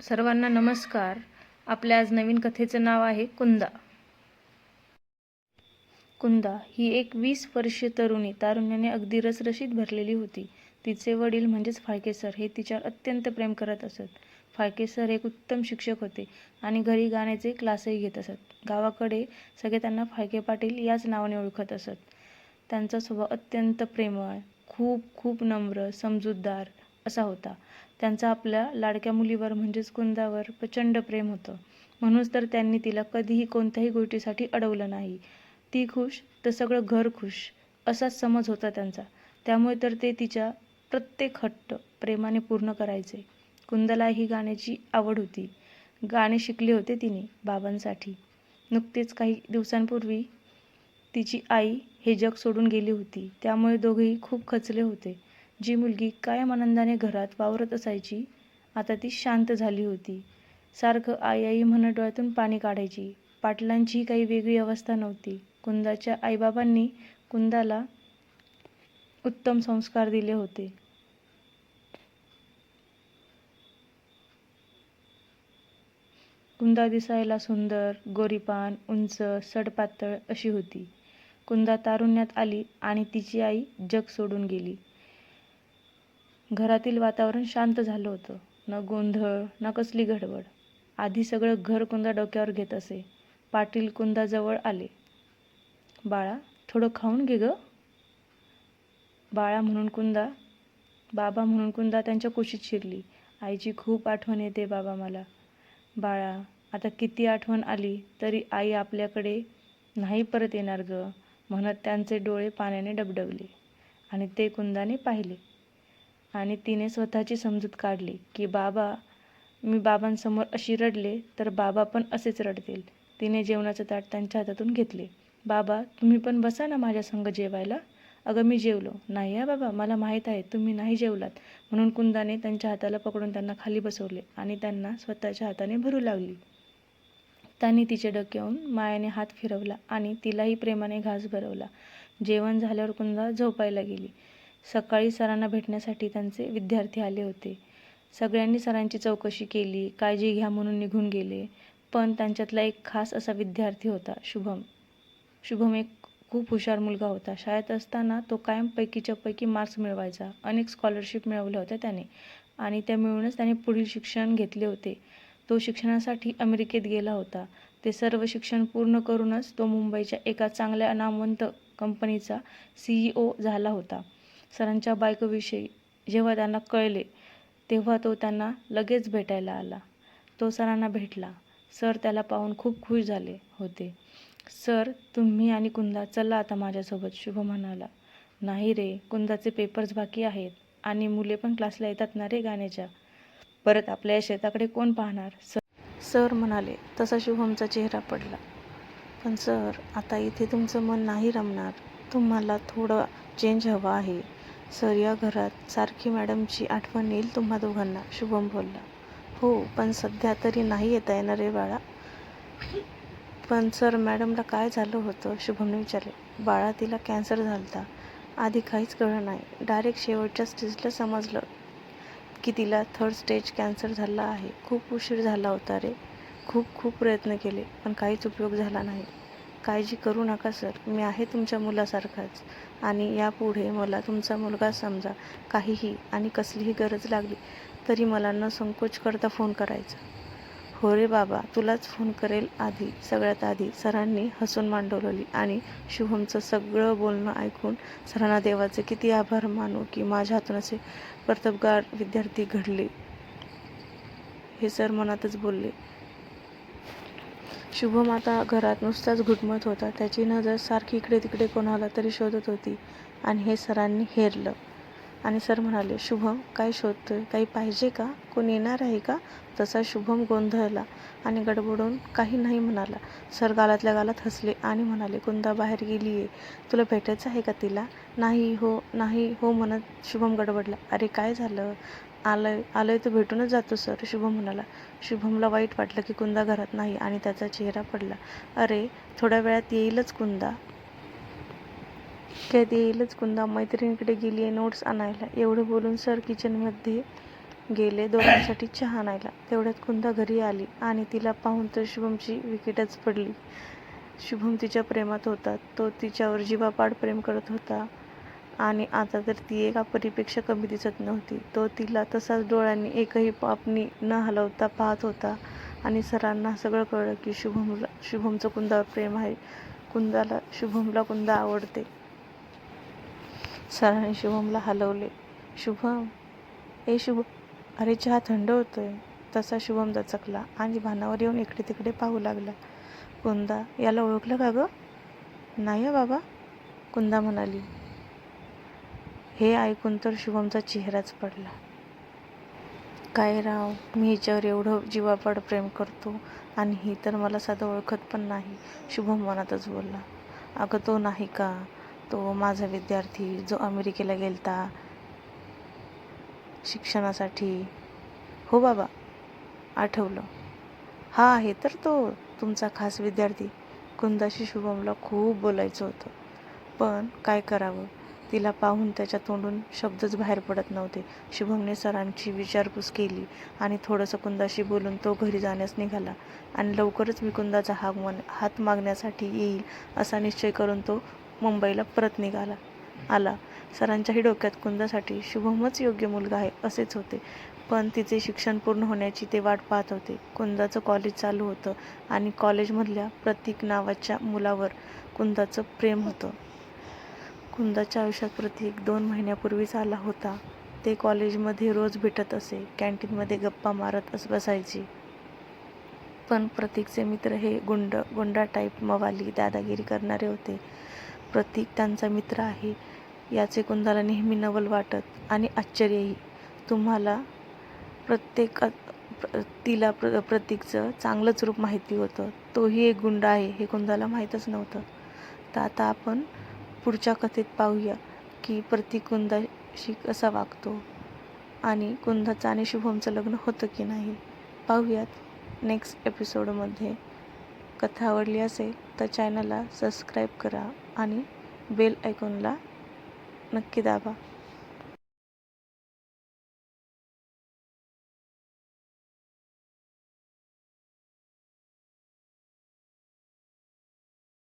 सर्वांना नमस्कार. आपल्या आज नवीन कथेचं नाव आहे कुंदा. कुंदा ही एक वीस वर्षीय तरुणी तारुण्याने अगदी रसरशीत भरलेली होती. तिचे वडील म्हणजेच फाळके सर हे तिच्यावर अत्यंत प्रेम करत असत. फाळके सर एक उत्तम शिक्षक होते आणि घरी गाण्याचे क्लासही घेत असत. गावाकडे सगळे त्यांना फाळके पाटील याच नावाने ओळखत असत. त्यांचा स्वभाव अत्यंत प्रेमळ खूप खूप नम्र समजूतदार असा होता. त्यांचा आपल्या लाडक्या मुलीवर म्हणजेच कुंदावर प्रचंड प्रेम होतं. म्हणूनच तर त्यांनी तिला कधीही कोणत्याही गोष्टीसाठी अडवलं नाही. ती खुश तर सगळं घर खुश असाच समज होता त्यांचा. त्यामुळे तर ते तिच्या प्रत्येक हट्ट प्रेमाने पूर्ण करायचे. कुंदाला ही गाण्याची आवड होती. गाणे शिकले होते तिने बाबांसाठी. नुकतेच काही दिवसांपूर्वी तिची आई हे जग सोडून गेली होती. त्यामुळे दोघेही खूप खचले होते. जी मुलगी कायम आनंदाने घरात वावरत असायची आता ती शांत झाली होती. सारखं आई आई म्हणत डोळ्यातून पाणी काढायची. पाटलांचीही काही वेगळी अवस्था नव्हती. कुंदाच्या आईबाबांनी कुंदाला उत्तम संस्कार दिले होते. कुंदा दिसायला सुंदर गोरीपान उंच सडपातळ अशी होती. कुंदा तारुण्यात आली आणि तिची आई जग सोडून गेली. घरातील वातावरण शांत झालं होतं. न गोंधळ ना कसली गडबड. आधी सगळं घर कुंदा डोक्यावर घेत असे. पाटील कुंदाजवळ आले. बाळा थोडं खाऊन घे ग. बाळा म्हणून कुंदा बाबा म्हणून कुंदा त्यांच्या कुशीत शिरली. आईची खूप आठवण येते बाबा मला. बाळा आता किती आठवण आली तरी आई आपल्याकडे नाही परत येणार ग म्हणत त्यांचे डोळे पाण्याने डबडबले. आणि ते कुंदाने पाहिले. आणि तिने स्वतःची समजूत काढली की बाबा मी बाबांसमोर अशी रडले तर बाबा पण असेच रडतील. तिने जेवणाचं ताट त्यांच्या हातातून घेतले. बाबा तुम्ही पण बसा ना माझ्या संग जेवायला. अगं मी जेवलो. नाही हा बाबा मला माहीत आहे तुम्ही नाही जेवलात. म्हणून कुंदाने त्यांच्या हाताला पकडून त्यांना खाली बसवले आणि त्यांना स्वतःच्या हाताने भरू लागली. त्यांनी तिचे डोक्यावरून मायाने हात फिरवला आणि तिलाही प्रेमाने घास भरवला. जेवण झाल्यावर कुंदा झोपायला गेली. सकाळी सरांना भेटण्यासाठी त्यांचे विद्यार्थी आले होते. सगळ्यांनी सरांची चौकशी केली काळजी घ्या म्हणून निघून गेले. पण त्यांच्यातला एक खास असा विद्यार्थी होता शुभम. शुभम एक खूप हुशार मुलगा होता. शाळेत असताना तो कायम पैकीच्या पैकी मार्क्स मिळवायचा. अनेक स्कॉलरशिप मिळवल्या होत्या त्याने. आणि त्या मिळूनच त्याने पुढील शिक्षण घेतले होते. तो शिक्षणासाठी अमेरिकेत गेला होता. ते सर्व शिक्षण पूर्ण करूनच तो मुंबईच्या एका चांगल्या नामवंत कंपनीचा सी ई ओ झाला होता. सरांच्या बायकोविषयी जेव्हा त्यांना कळले तेव्हा तो त्यांना लगेच भेटायला आला. तो सरांना भेटला. सर त्याला पाहून खूप खुश झाले होते. सर तुम्ही आणि कुंदा चला आता माझ्यासोबत शुभ म्हणाला. नाही रे कुंदाचे पेपर्स बाकी आहेत आणि मुले पण क्लासला येतात ना रे गाण्याच्या. परत आपल्या या शेताकडे कोण पाहणार? सर सर म्हणाले तसा शुभमचा चेहरा पडला. पण सर आता इथे तुमचं मन नाही रमणार. तुम्हाला थोडं चेंज हवा आहे. सर या घरात सारखी मॅडमची आठवण येईल तुम्हा दोघांना. शुभम बोलला. हो पण सध्या तरी नाही येता येणार रे बाळा. पण सर मॅडमला काय झालं होतं? शुभमने विचारले. बाळा तिला कॅन्सर झाला होता आधी काहीच कळलं नाही. डायरेक्ट शेवटच्या स्टेजला समजलं की तिला थर्ड स्टेज कॅन्सर झाला आहे. खूप उशीर झाला होता रे. खूप खूप प्रयत्न केले पण काहीच उपयोग झाला नाही. काळजी करू नका सर. मी आहे तुमच्या मुलासारखाच. आणि यापुढे मला तुमचा मुलगा समजा काहीही आणि कसलीही गरज लागली तरी मला न संकोच करता फोन करायचा. हो रे बाबा तुलाच फोन करेल आधी. सगळ्यात आधी सरांनी हसून मांडवली आणि शुभमचं सगळं बोलणं ऐकून सरांना देवाचे किती आभार मानू की माझ्या हातून असे कर्तबगार विद्यार्थी घडले. हे सर मनातच बोलले. शुभम आता घरात नुसताच घुटमत होता. त्याची नजर सारखी इकडे तिकडे कोणाला तरी शोधत होती आणि हे सरांनी हेरलं. आणि सर म्हणाले शुभम काय शोधतोय? काही पाहिजे का? कोण येणार आहे का? तसा शुभम गोंधळला आणि गडबडून काही नाही म्हणाला. सर गालातल्या गालात हसले आणि म्हणाले कुंदा बाहेर गेली आहे तुला भेटायचं आहे का तिला? नाही हो नाही हो म्हणत शुभम गडबडला. अरे काय झालं? आलंय आलंय तर भेटूनच जातो सर शुभम म्हणाला. शुभमला वाईट वाटलं की कुंदा घरात नाही आणि त्याचा चेहरा पडला. अरे थोड्या वेळात येईलच कुंदा. त्यात येईलच कुंदा. मैत्रिणीकडे गेली आहे नोट्स आणायला. एवढं बोलून सर किचनमध्ये गेले दोघांसाठी चहा आणायला. तेवढ्यात कुंदा घरी आली आणि तिला पाहून तर शुभमची विकेटच पडली. शुभम तिच्या प्रेमात होता. तो तिच्यावर जीवापाड प्रेम करत होता. आणि आता तर ती एका परीपेक्षा कमी दिसत नव्हती. तो तिला तसाच डोळ्यांनी एकही पापणी न हलवता पाहत होता. आणि सरांना सगळं कळलं की शुभमला शुभमचं कुंदावर प्रेम आहे. कुंदाला शुभमला कुंदा आवडते. सरांनी शुभमला हलवले. शुभम ए शुभ अरे चहा थंड होतोय. तसा शुभम दचकला आणि भानावर येऊन इकडे तिकडे पाहू लागला. कुंदा याला ओळखलं का गं? नाही हो बाबा कुंदा म्हणाली. हे ऐकून तर शुभमचा चेहराच पडला. काय राव मी हिच्यावर एवढं जीवापाड प्रेम करतो आणि ही तर मला साधं ओळखत पण नाही शुभम मनातच बोलला. अगं तो नाही का? तो माझा विद्यार्थी जो अमेरिकेला गेलता शिक्षणासाठी. हो बाबा आठवलं. हा आहे तर तो तुमचा खास विद्यार्थी. कुंदाशी शुभमला खूप बोलायचं होतं. पण काय करावं? तिला पाहून त्याच्या तोंडून शब्दच बाहेर पडत नव्हते. शुभमने सरांची विचारपूस केली आणि थोडंसं कुंदाशी बोलून तो घरी जाण्यास निघाला. आणि लवकरच मी कुंदाचा हाक मान हात मागण्यासाठी येईल असा निश्चय करून तो मुंबईला परत निघाला आला. सरांच्याही डोक्यात कुंदासाठी शुभमच योग्य मुलगा आहे असेच होते. पण तिचे शिक्षण पूर्ण होण्याची ते वाट पाहत होते. कुंदाचं कॉलेज चालू होतं आणि कॉलेजमधल्या प्रतीक नावाच्या मुलावर कुंदाचं प्रेम होतं. कुंदाच्या आयुष्यात प्रतीक दोन महिन्यापूर्वीच आला होता. ते कॉलेजमध्ये रोज भेटत असे. कॅन्टीनमध्ये गप्पा मारत अस बसायचे. पण प्रतीकचे मित्र हे गुंड गुंडा टाईप मवाली दादागिरी करणारे होते. प्रतीक त्यांचा मित्र आहे. याचे कुंदाला नेहमी नवल वाटत आणि आश्चर्यही. तुम्हाला प्रत्येक प्र- तिला प्र प्रतीकचं चांगलंच रूप माहिती होतं. तोही एक गुंड आहे हे कुंदाला माहीतच नव्हतं. तर आता आपण पुढच्या कथेत पाहूया की प्रतीक कुंदाशी कसा वागतो आणि कुंदाचं आणि शुभमचं लग्न होतं की नाही. पाहूयात नेक्स्ट एपिसोडमध्ये कथा आवडली असेल तर चॅनलला सबस्क्राईब करा आणि बेल ऐकूनला नक्की दाबा.